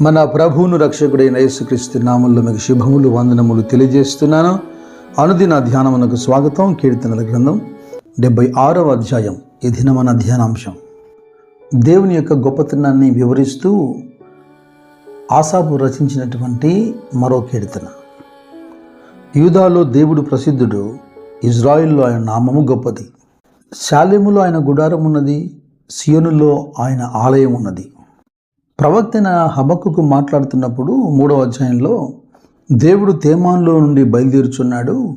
మన ప్రభువును రక్షకుడైన యేసుక్రీస్తు నామంలో మీకు శుభములు వందనములు తెలియజేస్తున్నాను. అనుదిన ధ్యానమునకు స్వాగతం. కీర్తనల గ్రంథం డెబ్బై ఆరవ అధ్యాయం. ఈ దిన మన ధ్యానాంశం. దేవుని యొక్క గొప్పతనాన్ని వివరిస్తూ ఆసాపు రచించినటువంటి మరో కీర్తన. యూదాలో దేవుడు ప్రసిద్ధుడు ఇజ్రాయిల్లో ఆయన నామము గొప్పది. శాలెములో ఆయన గుడారం ఉన్నది సియోనులో ఆయన ఆలయం ఉన్నది. ప్రవక్తైన హబక్కుకు మాట్లాడుతున్నప్పుడు మూడవ అధ్యాయంలో దేవుడు తేమాన్లో నుండి బయలుదేరుచున్నాడు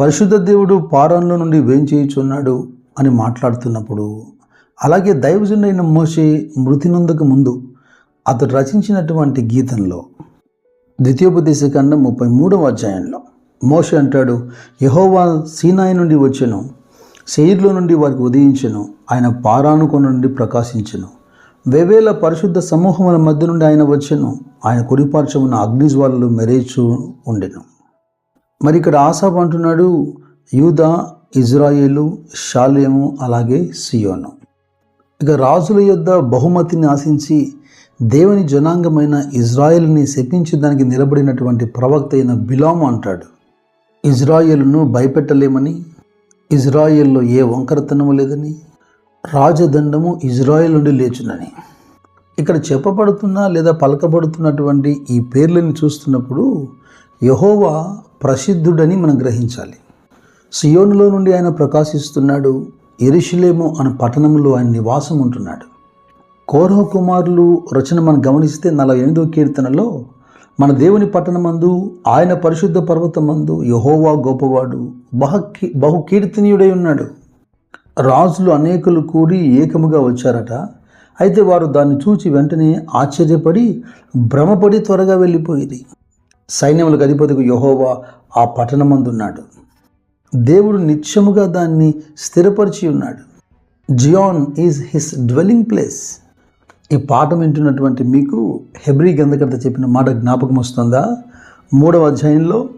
పరిశుద్ధ దేవుడు పారాన్లో నుండి వేంచేయుచున్నాడు అని మాట్లాడుతున్నప్పుడు అలాగే దైవజనుడైన మోషే మృతి ముందు అతడు రచించినటువంటి గీతంలో ద్వితీయోపదేశ ఖండం ముప్పై మూడవ అధ్యాయంలో మోషే అంటాడు యహోవా సీనాయి నుండి వచ్చెను శైర్లో నుండి వారికి ఉదయించెను ఆయన పారానుకో నుండి ప్రకాశించెను. వెవేల పరిశుద్ధ సమూహముల మధ్య నుండి ఆయన వచ్చెను. ఆయన కుడిపార్చమున అగ్నిజ్వాలలు మెరేచు ఉండెను. మరి ఇక్కడ ఆసాబ్ అంటున్నాడు యూదా ఇజ్రాయేలు షాలేము అలాగే సియోను. ఇక రాజుల యొద్ద బహుమతిని ఆశించి దేవుని జనాంగమైన ఇజ్రాయెల్ని శపించడానికి నిలబడినటువంటి ప్రవక్త అయిన బిలాము అంటాడు. ఇజ్రాయేల్ను భయపెట్టలేమని ఇజ్రాయెల్లో ఏ వంకరతనము లేదని రాజదండము ఇజ్రాయెల్ నుండి లేచునని. ఇక్కడ చెప్పబడుతున్న లేదా పలకబడుతున్నటువంటి ఈ పేర్లను చూస్తున్నప్పుడు యహోవా ప్రసిద్ధుడని మనం గ్రహించాలి. సియోనులో నుండి ఆయన ప్రకాశిస్తున్నాడు ఎరుషులేము అనే పట్టణంలో ఆయన నివాసం ఉంటున్నాడు. కౌరవ కుమారులు రచన మనం గమనిస్తే నలభై ఎనిమిదో కీర్తనలో మన దేవుని పట్టణమందు ఆయన పరిశుద్ధ పర్వతమందు యహోవా గొప్పవాడు బహు బహు కీర్తనీయుడై ఉన్నాడు. రాజులు అనేకులు కూడి ఏకముగా వచ్చారట. అయితే వారు దాన్ని చూచి వెంటనే ఆశ్చర్యపడి భ్రమపడి త్వరగా వెళ్ళిపోయింది. సైన్యములకు అధిపతికి యహోవా ఆ పట్టణమందున్నాడు. దేవుడు నిత్యముగా దాన్ని స్థిరపరిచి ఉన్నాడు. Zion is his dwelling place. ఈ పాఠం వింటున్నటువంటి మీకు హెబ్రీ గంధకర్త చెప్పిన మాట జ్ఞాపకం వస్తుందా? మూడవ అధ్యాయంలో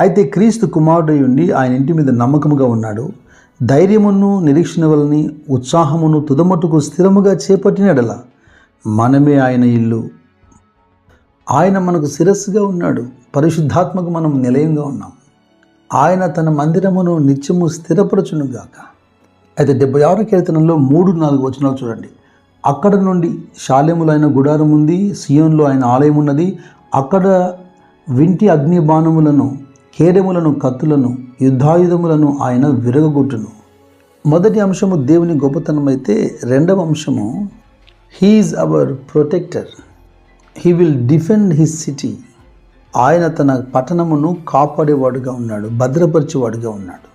అయితే క్రీస్తు కుమారుడై ఉండి ఆయన ఇంటి మీద నమ్మకముగా ఉన్నాడు. ధైర్యమును నిరీక్షణ వలని ఉత్సాహమును తుదమట్టుకు స్థిరముగా చేపట్టినడల. మనమే ఆయన ఇల్లు. ఆయన మనకు శిరస్సుగా ఉన్నాడు. పరిశుద్ధాత్మకు మనం నిలయంగా ఉన్నాం. ఆయన తన మందిరమును నిత్యము స్థిరపరచునుగాక. అయితే డెబ్బై ఆరు కీర్తనంలో మూడు నాలుగు వచనాలు చూడండి. అక్కడ నుండి శాలెములైన గుడారం ఉంది సియోన్లో ఆయన ఆలయం ఉన్నది. అక్కడ వింటి అగ్ని బాణములను కేడెములను కత్తులను యుద్ధాయుధములను ఆయన విరగగొట్టును. మొదటి అంశము దేవుని గొప్పతనం అయితే రెండవ అంశము he is our protector he will defend his city ఆయన తన పట్టణమును కాపాడేవాడుగా ఉన్నాడు భద్రపరిచేవాడుగా ఉన్నాడు.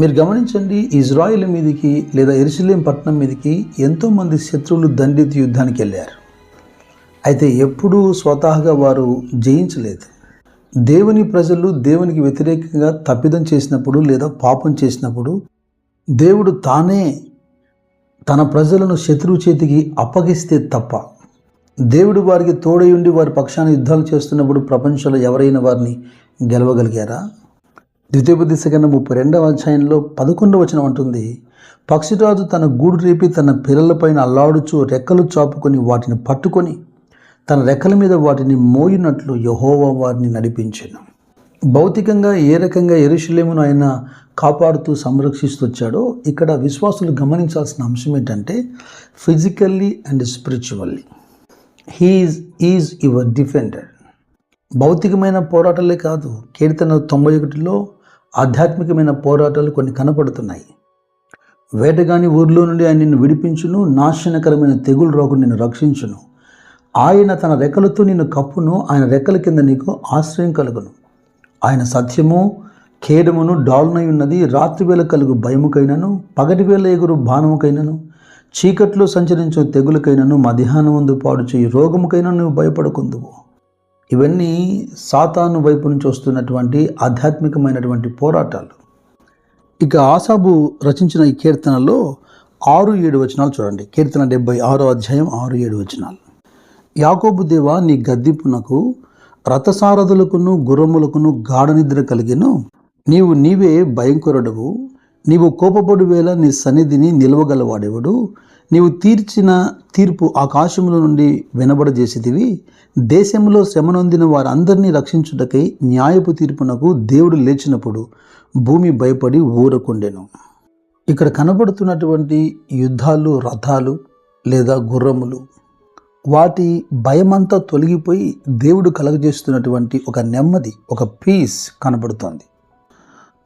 మీరు గమనించండి ఇజ్రాయిల్ మీదకి లేదా ఎరుసలేం పట్టణం మీదకి ఎంతోమంది శత్రువులు దండిత యుద్ధానికి వెళ్ళారు. అయితే ఎప్పుడూ స్వతహాగా వారు జయించలేదు. దేవుని ప్రజలు దేవునికి వ్యతిరేకంగా తప్పిదం చేసినప్పుడు లేదా పాపం చేసినప్పుడు దేవుడు తానే తన ప్రజలను శత్రువు చేతికి అప్పగిస్తే తప్ప దేవుడు వారికి తోడయుండి వారి పక్షాన యుద్ధాలు చేస్తున్నప్పుడు ప్రపంచంలో ఎవరైనా వారిని గెలవగలిగారా? ద్వితీయోపదేశ కన్నా ముప్పై రెండవ అధ్యాయంలో పదకొండవ వచనం అంటుంది పక్షిరాజు తన గూడు రేపి తన పిల్లలపైన అల్లాడుచు రెక్కలు చాపుకొని వాటిని పట్టుకొని తన రెక్కల మీద వాటిని మోయినట్లు యహోవా వారిని నడిపించాను. భౌతికంగా ఏ రకంగా ఎరుషులేమును ఆయన కాపాడుతూ సంరక్షిస్తూ వచ్చాడో ఇక్కడ విశ్వాసులు గమనించాల్సిన అంశం ఏంటంటే physically and spiritually. He is is your defender. భౌతికమైన పోరాటాలే కాదు కీర్తన తొంభై ఒకటిలో ఆధ్యాత్మికమైన పోరాటాలు కొన్ని కనపడుతున్నాయి. వేటగాని ఊర్లో నుండి ఆయన నిన్ను విడిపించును నాశనకరమైన తెగులు రోగు నిన్ను రక్షించును. ఆయన తన రెక్కలతో నిన్ను కప్పును ఆయన రెక్కల కింద నీకు ఆశ్రయం కలుగును. ఆయన సత్యము ఖేడమును డాల్నై ఉన్నది రాత్రివేళ కలుగు భయముకైనను పగటివేళ ఎగురు బాణముకైనను చీకట్లో సంచరించే తెగులకైనను మధ్యాహ్నం ముందు పాడు చేయి రోగముకైనా నువ్వు భయపడకుందువు. ఇవన్నీ సాతాను వైపు నుంచి వస్తున్నటువంటి ఆధ్యాత్మికమైనటువంటి పోరాటాలు. ఇక ఆసాబు రచించిన ఈ కీర్తనలో ఆరు ఏడు వచనాలు చూడండి. కీర్తన డెబ్బై ఆరో అధ్యాయం ఆరు ఏడు వచనాలు. యాకోబు దేవ నీ గద్దింపునకు రథసారథులకును గుర్రములకును గాఢ నిద్ర కలిగెను. నీవు నీవే భయంకరుడవు. నీవు కోపపడు వేళ నీ సన్నిధిని నిలవగలవాడెవడు? నీవు తీర్చిన తీర్పు ఆకాశముల నుండి వినబడజేసేదివి. దేశంలో శ్రమనొందిన వారందరినీ రక్షించుటకై న్యాయపు తీర్పునకు దేవుడు లేచినప్పుడు భూమి భయపడి ఊరకుండెను. ఇక్కడ కనబడుతున్నటువంటి యుద్ధాలు రథాలు లేదా గుర్రములు వాటి భయమంతా తొలగిపోయి దేవుడు కలగజేస్తున్నటువంటి ఒక నెమ్మది ఒక పీస్ కనబడుతోంది.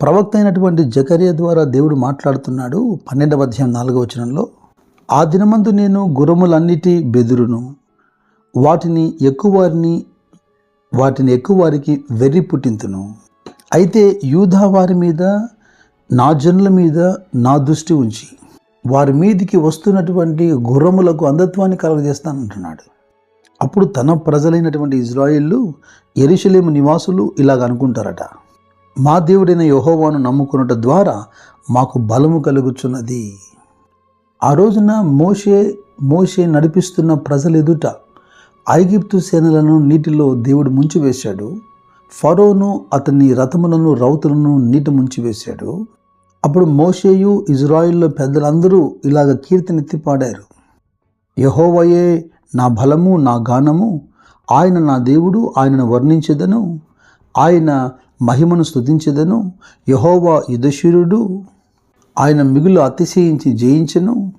ప్రవక్త అయినటువంటి జకర్య ద్వారా దేవుడు మాట్లాడుతున్నాడు పన్నెండవ అధ్యాయం నాలుగవ వచనంలో ఆ దినమందు నేను గురములన్నిటి బెదురును వాటిని ఎక్కువ వారిని వాటిని ఎక్కువ వారికి వెర్రి పుట్టింతును. అయితే యూధా వారి మీద నా జనుల మీద నా దృష్టి ఉంచి వారి మీదికి వస్తున్నటువంటి గుర్రములకు అంధత్వాన్ని కలగజేస్తానంటున్నాడు. అప్పుడు తన ప్రజలైనటువంటి ఇజ్రాయిళ్ళు ఎరుషలేము నివాసులు ఇలాగ అనుకుంటారట. మా దేవుడైన యహోవాను నమ్ముకున్నట ద్వారా మాకు బలము కలుగుచున్నది. ఆ రోజున మోషే మోషే నడిపిస్తున్న ప్రజలు ఎదుట ఐగిప్తు సేనలను నీటిలో దేవుడు ముంచివేశాడు. ఫరోను అతని రథములను రౌతులను నీటి ముంచివేశాడు. అప్పుడు మోషేయు ఇజ్రాయిల్లో పెద్దలందరూ ఇలాగ కీర్తనెత్తి పాడారు. యహోవయే నా బలము నా గానము ఆయన నా దేవుడు ఆయనను వర్ణించదను ఆయన మహిమను స్తుతించెదను యహోవా యుధశూరుడు ఆయన మిగులు అతిశయించి జయించను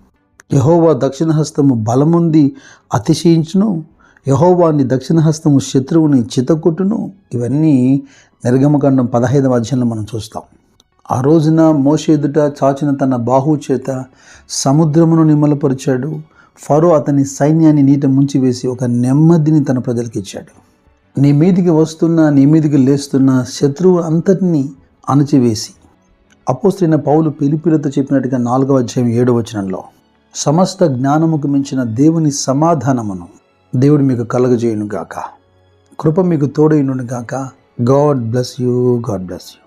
యహోవా దక్షిణహస్తము బలముంది అతిశయించును యహోవాని దక్షిణహస్తము శత్రువుని చితకొట్టును. ఇవన్నీ నిర్గమకాండం పదహైదవ అధ్యాయంలో మనం చూస్తాం. ఆ రోజున మోషే ఎదుట చాచిన తన బాహు చేత సముద్రమును నిమ్మలపరిచాడు ఫరో అతని సైన్యాన్ని నీట ముంచివేసి ఒక నెమ్మదిని తన ప్రజలకు ఇచ్చాడు. నీ మీదికి వస్తున్న నీ మీదికి లేస్తున్న శత్రువు అంతటినీ అణచివేసి. అపోస్తైన పౌలు పిలిపిలతో చెప్పినట్టుగా నాలుగవ అధ్యాయం ఏడవ వచనంలో సమస్త జ్ఞానముకు మించిన దేవుని సమాధానమును దేవుడు మీకు కలగజేయును గాక కృప మీకు తోడైనను గాక God bless you God bless you.